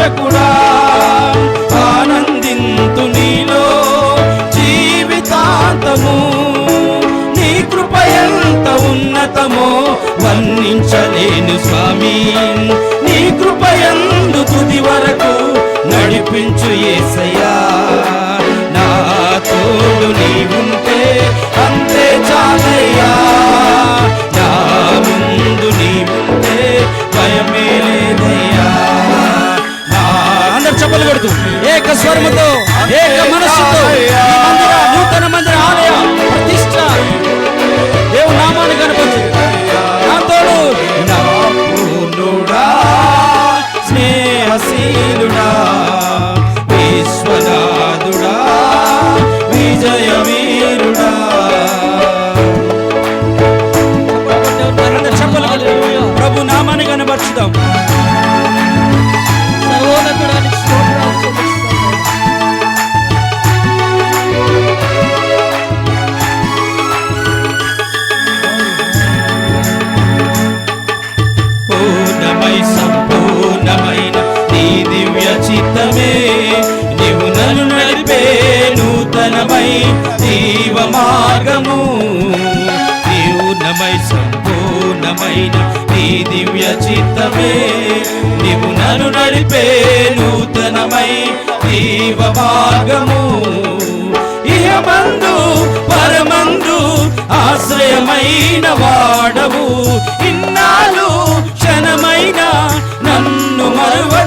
రక్షకుడా ఆనందింతు నీలో జీవితాంతము. నీ కృప ఎంత ఉన్నతమో వర్ణించలేను స్వామి. నీ కృప ఎందు తుది వరకు నడిపించు ఏసయ్యా. కొడుతూ ఏక స్వరముతో ఏక మనస్సుతో మందిర నూతన మందిర నిత్యమై సంపూర్ణమైన నీ దివ్య చిత్తమే. నీవు నన్ను నడిపే నూతనమై జీవ మార్గము పూర్ణమై సంపూర్ణమైన నీ దివ్య చిత్తమే. నీవు నన్ను నడిపే నూతనమై జీవ మార్గము ఇహమందు పరమందు ఆశ్రయమైన వాడవు. ఇన్నాళ్ళు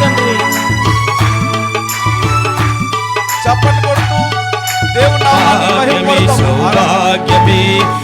తండ్రి చప్పట్లు కొడుతూ దేవుని నామాన్ని భాగ్యమే మహిమపడతాం. సౌభాగ్యమే. నీ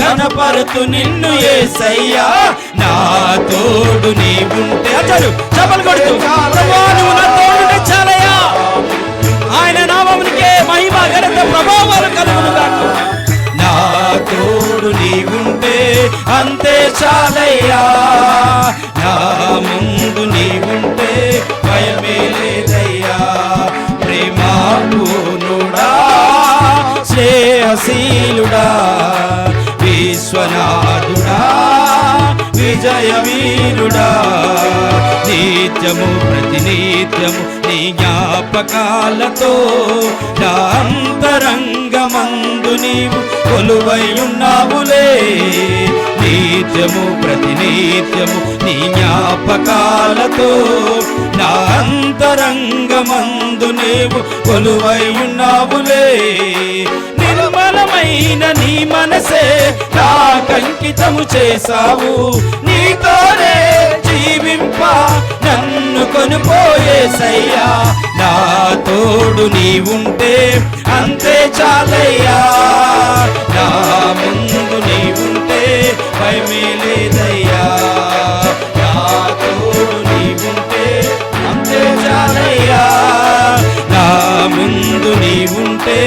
ఘనపరుతు నిన్ను ఏసయ్యా. నా తోడు నీ ఉంటే అతడు చెప్పలు కొడుతూ నువ్వు నా తోడుంటే చాలయ్యా ఆయన నామమునికే మహిమ ఘనత ప్రభావాలు కలుగును నా తోడు నీ ఉంటే అంతే చాలయ్యా. నా ముందు నీ ఉంటే భయమే లేదయ్యా. ప్రేమ పూర్ణుడా శ్రేయశీలుడా. విశ్వనాథుడా విజయవీరుడా నిత్యము ప్రతినిత్యము నీ జ్ఞాపకాలతో అంతరంగమందు నీవు కొలువై ఉన్నావులే నిత్యము ప్రతినిత్యము నీ జ్ఞాపకాలతో నా అంతరంగమందు నీవు కొలువై ఉన్నావులే నీ మనసే నాకంకితము చేశావు. నీతోనే జీవింప నన్ను కొనుపోయేసయ్యా నా తోడు నీవుంటే అంతే చాలయ్యా.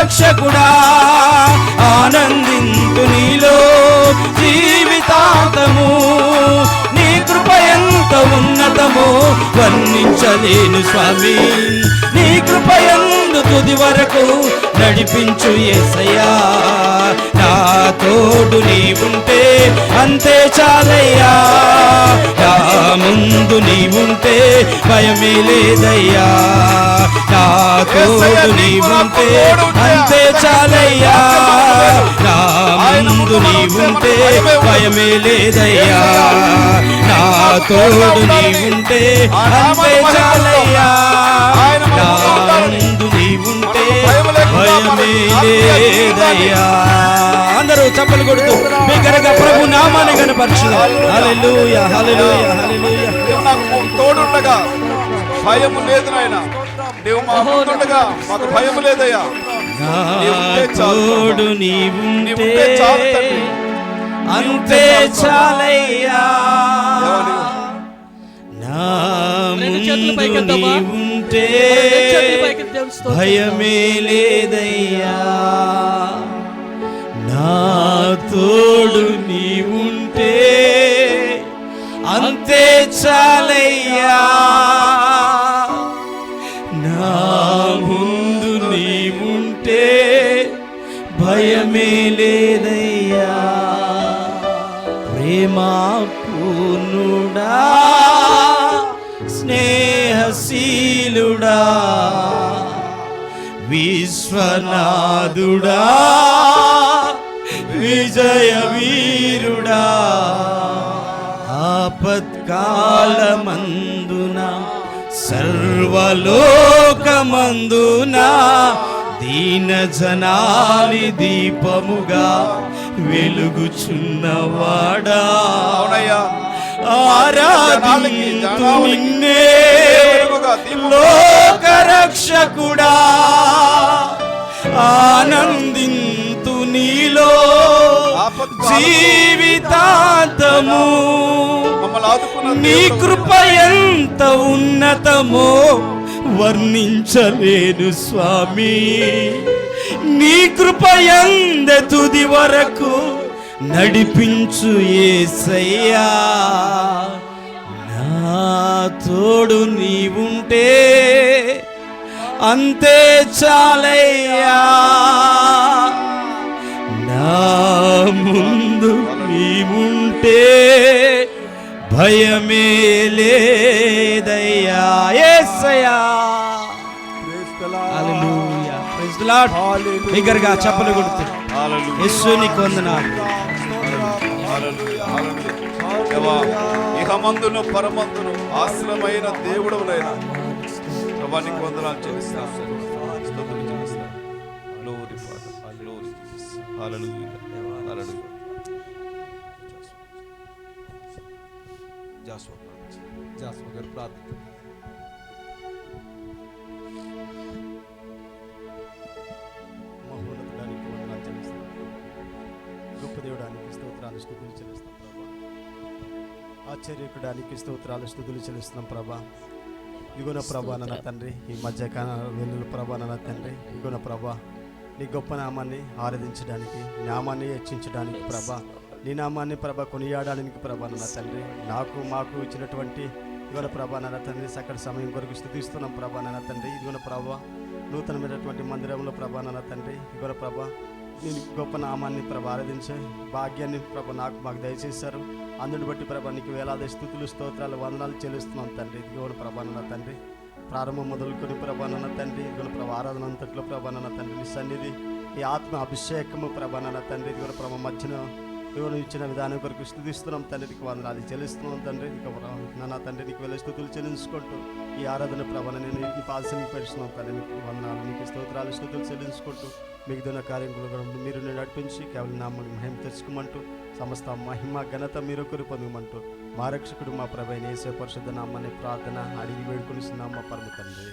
రక్షకుడా ఆనందింతు నీలో జీవితాంతము. నీ కృప ఎంత ఉన్నతమో వర్ణించలేను స్వామి. నీ కృప ఎందు తుది వరకు నడిపించు ఏసయ్యా. నా తోడు నీ ఉంటే అంతే చాలయ్యా. నా ముందు నీ ఉంటే భయమే లేదయ్యా. నా తోడు నీ ఉంటే అంతే చాలయ్యా. నా ముందు నీ ఉంటే భయమే లేదయ్యా. నా తోడు నీ ఉంటే అంతే చాలయ్యా. నా ముందు నీ ఉంటే భయమే లేదయ్యా. చప్పలు కొడుతూ బిగ్గరగా ప్రభు నామాన్ని కనపరచు హల్లెలూయా హల్లెలూయా హల్లెలూయా. నీవు నాకు తోడుండగా భయము లేదు నాయన. నీవు మా ముందుండగా మాకు భయము లేదయ్యా. నా నీవుంటే చాలు తోడు నీవుంటే. అంతే చాలయ్యా. నా ముందు? నీవుంటే స్తోత్రం. భయమే లేదయ్యా. తోడు నీవుంటే అంతే చాలయ్యా. నా ముందు నీవుంటే భయమే లేదయ్యా. ప్రేమా పూర్ణుడా స్నేహశీలుడా విశ్వనాథుడా విజయ వీరుడా ఆపత్కాలమందున సర్వలోకమందున దీన జనాలి దీపముగా వెలుగుచున్నవాడా అవునయ్యా ఆరాధింతు నిన్నే వెలుగుగా దీపముగా. లోకరక్షకుడా ఆనందింతు నీలో. జీవితాంతము నీ. కృప ఎంత ఉన్నతమో వర్ణించలేను స్వామి. నీ కృప ఎంత తుది వరకు నడిపించు ఏసయ్యా. నా తోడు నీవుంటే అంతే చాలయ్యా. నా ముందు నీవుంటే భయమే లేదయ్యా. లార్డ్ బిగ్గరగా చప్పలు కొడుతూ. హల్లెలూయా. యేసు నీకు వందనాలు. హల్లెలూయా, హల్లెలూయా. దేవా, ఇహమందును పరమందును ఆశ్రమైన దేవుడవునైనా. ప్రభా నీకు వందనాలు చెల్లిస్తాం జాస్వా గారు ప్రార్థన మహోన్నతానికి వందనాలు గొప్ప దేవుడానికి స్తోత్రాలు. స్థుతులు చెల్లిస్తాం ప్రభా ఆశ్చర్యకుడానికి స్తోత్రాలు స్థుతులు చెల్లిస్తున్నాం ప్రభా. ఇగున ప్రభా నన్న తండ్రి. ఈ మధ్యకాల వెల్లుల ప్రభా నన్న తండ్రి. ఇగున ప్రభా నీ గొప్ప నామాన్ని ఆరాధించడానికి నామాన్ని హెచ్చించడానికి ప్రభా నీ నామాన్ని ప్రభ కొనియాడడానికి ప్రభా నన్న తండ్రి. నాకు మాకు ఇచ్చినటువంటి ఇదిగోన ప్రభా నన్న తండ్రి సకల సమయం కొరకు స్థుతిస్తున్నాం ప్రభా నన్న తండ్రి. ఇదిగోన ప్రభా నూతనమైనటువంటి మందిరంలో ప్రభా నన్న తండ్రి. ఇదిగోన ప్రభా నీ గొప్ప నామాన్ని ప్రభ ఆరాధించే భాగ్యాన్ని ప్రభ నాకు మాకు దయచేశారు. అందుని బట్టి ప్రభ నీకు వేలాది స్థుతులు స్తోత్రాలు వందనాలు చెల్లిస్తున్నాం తండ్రి. ఇదిగోన ప్రభా నన్న తండ్రి. ప్రారంభం మొదలుకొని ప్రభానన్న తండ్రి ఇదిగోన ఆరాధన అంతట్లో ప్రభానన్న తండ్రి మీ సన్నిధి ఈ ఆత్మ అభిషేకము ప్రభానన్న తండ్రి ఇదిగోన ప్రభ మధ్యన దేవుడు ఇచ్చిన విధానం కొరకు స్థుతిస్తున్నాం తండ్రికి వందనాలు. చెల్లిస్తున్నాం తండ్రి ఇక నాన్న తండ్రి నీకు వెళ్ళే స్థుతులు చెల్లించుకుంటూ ఈ ఆరాధన ప్రభాన నేను నీ పాదశనికి పెడుతున్నాం తండ్రి నీకు వందనాలు. నీకు స్తోత్రాలు స్థుతులు చెల్లించుకుంటూ మిగతా కార్యక్రమాలు కూడా మీరు నడిపించి కేవలం నామని మహిమ తెచ్చుకోమంటూ సమస్త మహిమ ఘనత మీరు ఒకరు పొందమంటూ మా రక్షకుడు మా ప్రభైన ఏసే పరిశుద్ధ నామాన్ని ప్రార్థన అడిగి వేడుకొని మా పరమ తండ్రి.